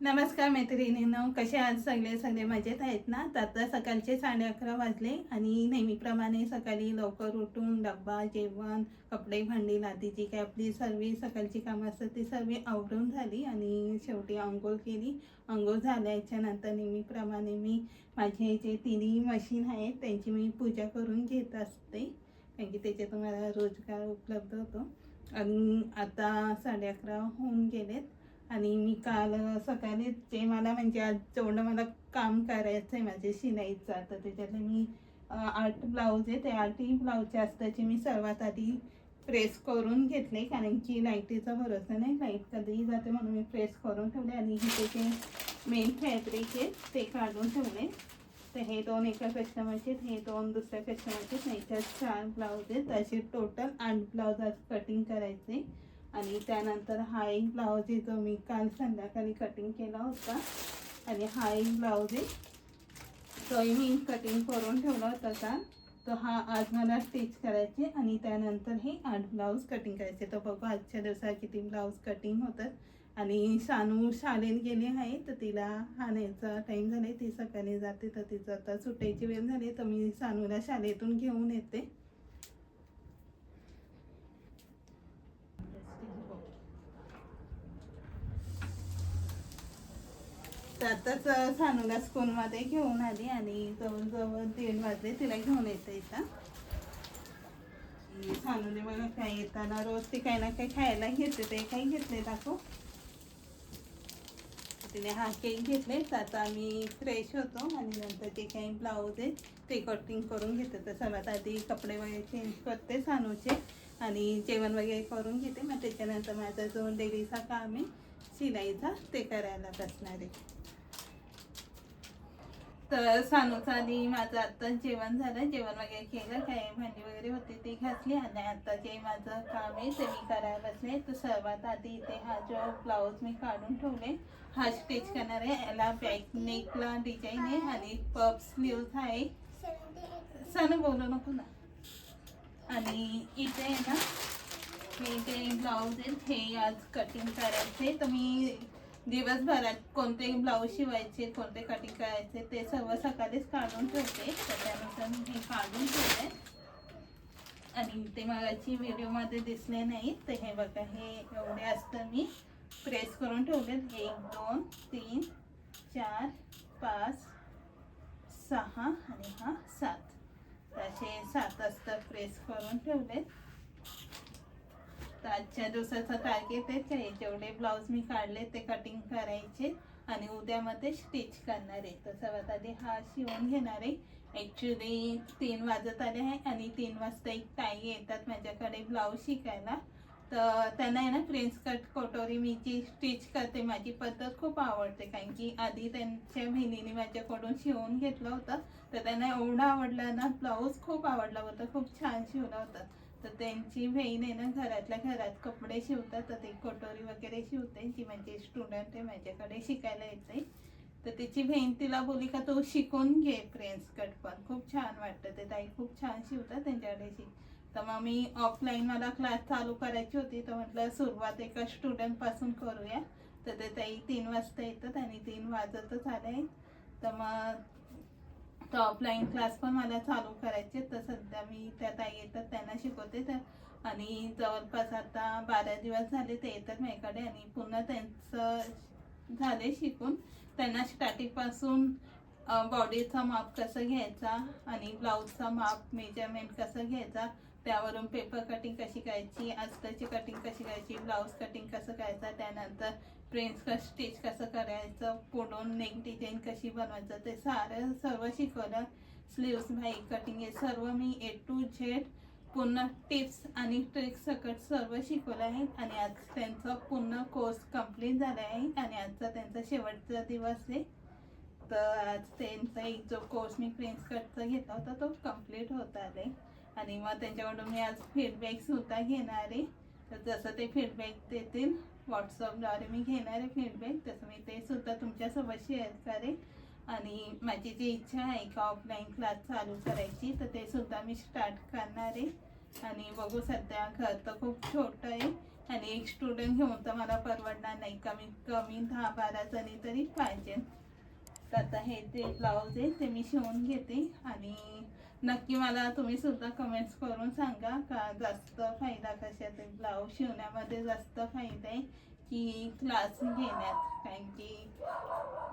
नमस्कार मैत्रिणींनो कसे आज सगळे? सगळे मजेत आहेत ना? तर आता सकाळचे साडे अकरा वाजले आणि नेहमीप्रमाणे सकाळी लवकर उठून डब्बा जेवण कपडे भांडी लादी जी काही आपली सर्व सकाळची कामं असतात ती सर्व आवरून झाली आणि शेवटी आंघोळ केली. आंघोळ झाल्याच्यानंतर नेहमीप्रमाणे मी माझे जे तिन्ही मशीन आहेत त्यांची मी पूजा करून घेत असते. कारण की त्याच्यातून मला रोजगार उपलब्ध होतो. आणि आता साडे अकरा होऊन गेलेत. आणि मी काल सकाळी जे मला म्हणजे आज जेवढं मला काम करायचं आहे माझे शिलाईचं. तर त्याच्यातले मी आठ ब्लाऊज आहे ते आठही ब्लाऊजच्या असताचे मी सर्वात आधी प्रेस करून घेतले कारण की लाईटीचा भरोसा नाही लाइट कधीही जाते म्हणून मी प्रेस करून ठेवले आणि हे जे मेन फॅब्रिक आहे ते काढून ठेवले. तर हे दोन एका कस्टमरचे हे दोन दुसऱ्या कस्टमरचे ह्याच्यात चार ब्लाऊज आहेत. असे टोटल आठ ब्लाऊज आज कटिंग करायचे. आणि त्यानंतर हा एक ब्लाऊज आहे जो मी काल संध्याकाळी कटिंग केला होता. आणि हा एक ब्लाऊज आहे. तोही मी कटिंग करून ठेवला होता का तो हा आज मला स्टिच करायचे आणि त्यानंतर हे आठ ब्लाऊज कटिंग करायचे. तर बघू आजच्या दिवसात किती ब्लाऊज कटिंग होतात. आणि शानू शाळेत गेली आहे तर तिला हाण्याचा टाईम झाला आहे ती सकाळी जाते तर तिचं आता सुटायची वेळ झाली तर मी सानूला शाळेतून घेऊन येते. तर आताच सानूला स्कूलमध्ये घेऊन आली आणि जवळजवळ दीड वाजले तिला घेऊन येते इथं. सानूने बघा काय येताना रोज ती काही ना काही खायला घेते ते काही घेतले दाखव. तिने हा केक घेतले तर आता आम्ही फ्रेश होतो आणि नंतर जे काही ब्लाऊज आहे ते कटिंग करून घेते. तर सर्वात आधी कपडे वगैरे चेंज करते सानूचे आणि जेवण वगैरे करून घेते. मग त्याच्यानंतर माझा जो डेलीचा काम आहे शिलाईचा ते करायला बसणार आहे. तर सानूचं आधी माझं आत्ता जेवण झालं. जेवण वगैरे केलं. काय भांडी वगैरे होती ती घातली आणि आता जे माझं काम आहे ते मी करायला बसले. तर सर्वात आधी इथे हा जो ब्लाऊज मी काढून ठेवले हा स्टिच करणार आहे. याला बॅक नेकला डिझाईन आहे आणि पप स्लीव्ज आहे. सानू बोलू नको ना. आणि इथे आहे ना हे जे ब्लाऊज आहेत हे आज कटिंग करायचे तर मी दिवसभरात कोणते ब्लाऊज शिवायचे कोणते कटिंग करायचे ते सर्व सकाळीच काढून ठेवते. तर त्यानुसार मी काढून ठेवते. आणि ते मगाची व्हिडिओमध्ये दिसले नाही तर हे बघा हे एवढे असतं मी. प्रेस करून ठेवले. एक दोन तीन चार पाच सहा आणि हा सात. असे सात असतं. प्रेस करून ठेवलेत. तर आजच्या दिवसाचा टार्गेट आहे जेवढे ब्लाऊज मी काढले ते कटिंग करायचे आणि उद्यामध्ये स्टिच करणार आहे. तर सर्वात आधी हा शिवून घेणार आहे. ॲक्च्युली तीन वाजत आले आहे आणि तीन वाजता एक ताई येतात माझ्याकडे ब्लाऊज शिकायला. तर त्यांना आहे ना प्रिन्स कट कटोरी मी जी स्टिच करते माझी पद्धत खूप आवडते. कारण की आधी त्यांच्या बहिणीने माझ्याकडून शिवून घेतलं होतं. तर त्यांना एवढं आवडलं ना ब्लाऊज खूप आवडला होता. खूप छान शिवला होता. तर त्यांची बहीण आहे ना घरातल्या घरात कपडे शिवतात तर ते कटोरी वगैरे शिवते. जी म्हणजे स्टुडंट आहे माझ्याकडे शिकायला येते. तर तिची बहीण तिला बोली का तू शिकून घे प्रिन्स कट पण. खूप छान वाटतं. ते ताई खूप छान शिवतात त्यांच्याकडे शिक. तर मग मी ऑफलाईन मला क्लास चालू करायची होती तर म्हटलं सुरुवात एका स्टुडंटपासून करूया. तर ते ताई तीन वाजता येतात आणि तीन वाजतच आले तर मग तर ऑफलाईन क्लास पण मला चालू करायचे तर सध्या मी त्या ताई येतात त्यांना शिकवते. तर आणि जवळपास आता बारा दिवस झाले ते येतात माझ्याकडे आणि पुन्हा त्यांचं झाले शिकून. त्यांना स्टार्टिंगपासून बॉडीचा माप कसं घ्यायचा आणि ब्लाऊजचा माप मेजरमेंट कसं घ्यायचा त्यावरून पेपर कटिंग कशी करायची अस्तरची कटिंग कशी करायची ब्लाऊज कटिंग कसं करायचं त्यानंतर प्रिन्स कसं स्टिच कसं करायचं पुढून नेक डिझाईन कशी बनवायचं ते सारं सर्व शिकवलं. स्लीव्स भाई कटिंग हे सर्व मी ए टू झेड पूर्ण टिप्स आणि ट्रिक्स सकट सर्व शिकवलं आहे. आणि आज त्यांचा पूर्ण कोर्स कंप्लीट झाला आहे. आणि आजचा त्यांचा शेवटचा दिवस आहे. तर आज त्यांचा एक जो कोर्स मी प्रिन्स कटचा घेतला होता तो कंप्लीट होत आले आणि मग त्यांच्याकडून मी आज फीडबॅक सुद्धा घेणार आहे. तर जसं ते फीडबॅक देतील व्हॉट्सअपद्वारे मी घेणार आहे फीडबॅक तसं मी ते सुद्धा तुमच्यासोबत शेअर करेन. आणि माझी जी इच्छा आहे का ऑफलाईन क्लास चालू करायची तर ते सुद्धा मी स्टार्ट करणार आहे. आणि बघू सध्या घर तर खूप छोटं आहे. आणि एक स्टुडंट घेऊन तर मला परवडणार नाही. कमीत कमी दहा बारा जणी तरी पाहिजे. तर आता हे जे ब्लाऊज आहे ते मी शिवून घेते. आणि नक्की मला तुम्ही सुद्धा कमेंट्स करून सांगा का जास्त फायदा कशात आहे? ब्लाऊज शिवण्यामध्ये जास्त फायदा आहे की क्लास घेण्यात? कारण की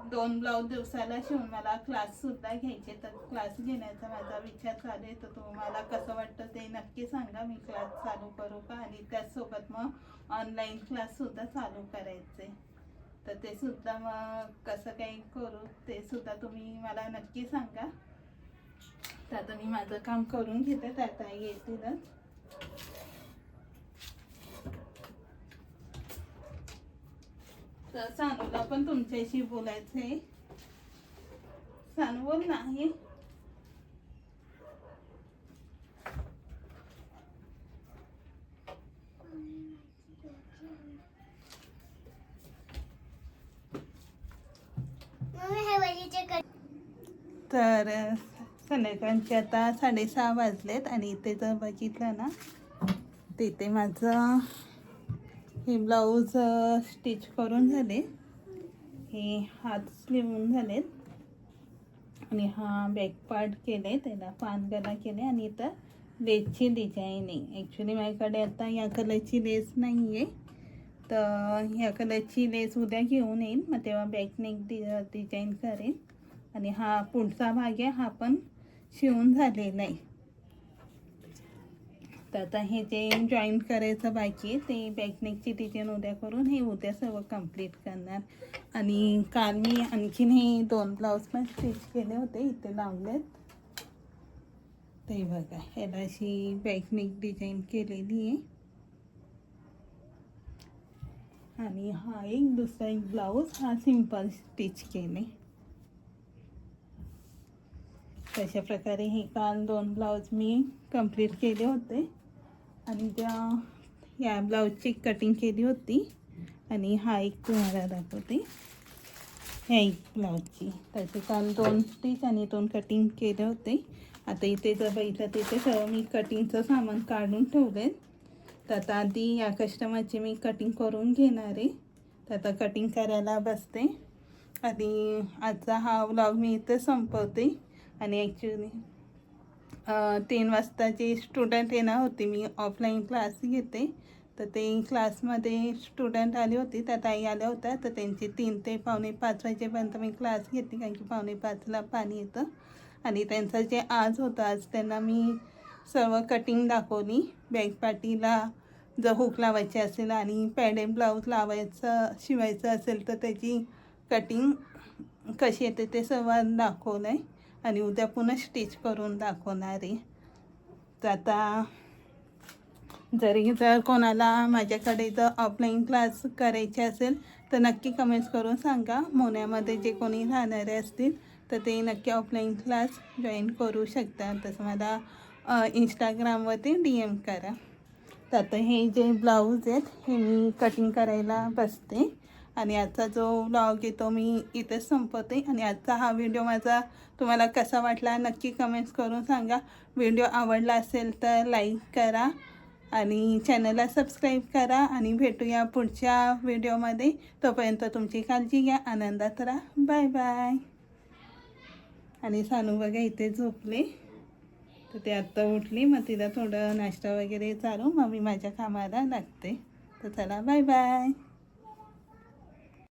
दोन ब्लाऊज दिवसाला शिवून मला क्लास सुद्धा घ्यायचे. तर क्लास घेण्याचा माझा विचार चालू आहे. तर तुम्हाला कसं वाटतं ते नक्की सांगा. मी क्लास चालू करू का? आणि त्याचसोबत मग ऑनलाईन क्लास सुद्धा चालू करायचे. तर ते सुद्धा मग कसं काही करू ते सुद्धा तुम्ही मला नक्की सांगा. तर आता मी माझं काम करून घेते तर आता येतीलच तर सानूला पण तुमच्याशी बोलायचं आहे सानू बोल नाही तर संध्याकाळचे आता साडेसहा वाजलेत आणि इथे जर बघितलं ना तिथे माझं हे ब्लाऊज स्टिच करून झाले. हे हात लिहून झालेत. आणि हा बॅक पार्ट केले त्याला पानगला केले आणि इथं लेसची डिझाईन आहे. ॲक्च्युली माझ्याकडे आता या कलरची लेस नाही आहे तर ह्या कलरची लेस उद्या घेऊन येईन. मग तेव्हा बॅक नेक डि डिझाईन करेन. आणि हा पुढचा भाग आहे हा पण शिवून झालेलं आहे तर आता हे जे जॉईंट करायचं बाकी आहे ते बॅकनेकची डिझाईन उद्या करून हे उद्या सर्व कंप्लीट करणार. आणि काल मी आणखीन हे दोन ब्लाऊज पण स्टिच केले होते इथे लावलेत. ते बघा ह्याला अशी बॅकनेक डिझाईन केलेली आहे. आणि हा एक दुसरा एक ब्लाऊज हा सिंपल स्टिच केले तशा प्रकारे हे काल दोन ब्लाऊज मी कंप्लीट केले होते. आणि त्या या ब्लाऊजची कटिंग केली होती. आणि हा एक तुम्हाला दाखवते. ह्या एक ब्लाऊजची त्याचे काल दोन स्टिच आणि दोन कटिंग केले होते. आता इथे जर बघितलं तिथे सर्व मी कटिंगचं सामान काढून ठेवले तर आता आधी या कस्टमरची मी कटिंग करून घेणार आहे. तर आता कटिंग करायला बसते. आधी आजचा हा व्लॉग मी इथे संपवते. आणि ॲक्च्युली तीन वाजता जे स्टुडंट येणार होते मी ऑफलाईन क्लास घेते. तर ते क्लासमध्ये स्टुडंट आले होते त्या ताई आल्या होत्या. तर त्यांची तीन ते पावणे पाच वाजेपर्यंत मी क्लास घेते कारण की पावणे पाचला पाणी येतं. आणि त्यांचं जे आज होतं आज त्यांना मी सर्व कटिंग दाखवली. बॅक पाटीला जर हुक लावायची असेल आणि पॅडेल ब्लाऊज लावायचं शिवायचं असेल तर त्याची कटिंग कशी येते ते सर्व दाखवलं आहे आणि उद्या पुन्हा स्टिच करून दाखवणार. आहे तर आता जरी जर कोणाला माझ्याकडे जर ऑफलाईन क्लास करायचे असेल तर नक्की कमेंट्स करून सांगा. मोन्यामध्ये जे कोणी राहणारे असतील तर ते नक्की ऑफलाईन क्लास जॉईन करू शकतात. तसं मला इंस्टाग्रामवरती डी एम करा. तर आता हे जे ब्लाऊज आहेत हे मी कटिंग करायला बसते. आणि आजचा जो ब्लॉग आहे तो मी इथेच संपवते. आणि आजचा हा व्हिडिओ माझा तुम्हाला कसा वाटला नक्की कमेंट्स करून सांगा. व्हिडिओ आवडला असेल तर लाईक करा आणि चॅनलला सबस्क्राईब करा आणि भेटूया पुढच्या व्हिडिओमध्ये तोपर्यंत तुमची काळजी घ्या आनंदात राहा. बाय बाय आणि सानू बघा इथे झोपले. तर ते आत्ता उठली. मग तिला थोडं नाश्ता वगैरे चालू. मग मी माझ्या कामाला लागते. तर चला बाय बाय